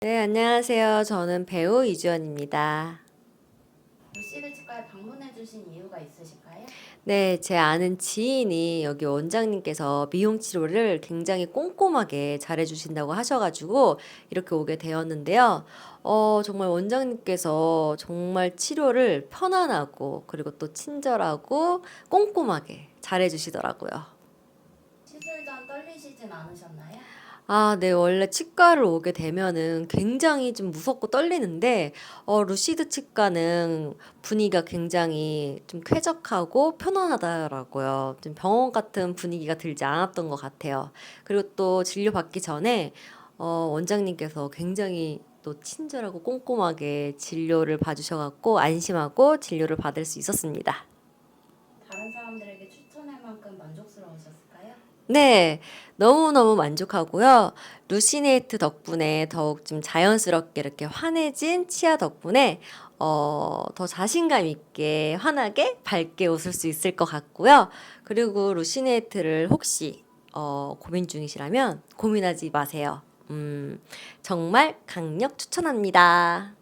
네, 안녕하세요. 저는 배우 이주연입니다. 루시드 치과에 방문해 주신 이유가 있으실까요? 네, 제 아는 지인이 여기 원장님께서 미용 치료를 굉장히 꼼꼼하게 잘해 주신다고 하셔 가지고 이렇게 오게 되었는데요. 어, 정말 원장님께서 정말 치료를 편안하고 그리고 또 친절하고 꼼꼼하게 잘해 주시더라고요. 시술 전 떨리시진 않으셨나요? 아, 네. 원래 치과를 오게 되면은 굉장히 좀 무섭고 떨리는데, 어, 루시드 치과는 분위기가 굉장히 좀 쾌적하고 편안하더라고요. 좀 병원 같은 분위기가 들지 않았던 것 같아요. 그리고 또 진료 받기 전에, 어, 원장님께서 굉장히 또 친절하고 꼼꼼하게 진료를 봐 주셔 갖고 안심하고 진료를 받을 수 있었습니다. 다른 사람들에게 추천할 만큼 만족스러우셨을까요? 네, 너무너무 만족하고요. 루시네이트 덕분에 더욱 좀 자연스럽게 이렇게 환해진 치아 덕분에 어, 더 자신감 있게 환하게 밝게 웃을 수 있을 것 같고요. 그리고 루시네이트를 혹시 어, 고민 중이시라면 고민하지 마세요. 음, 정말 강력 추천합니다.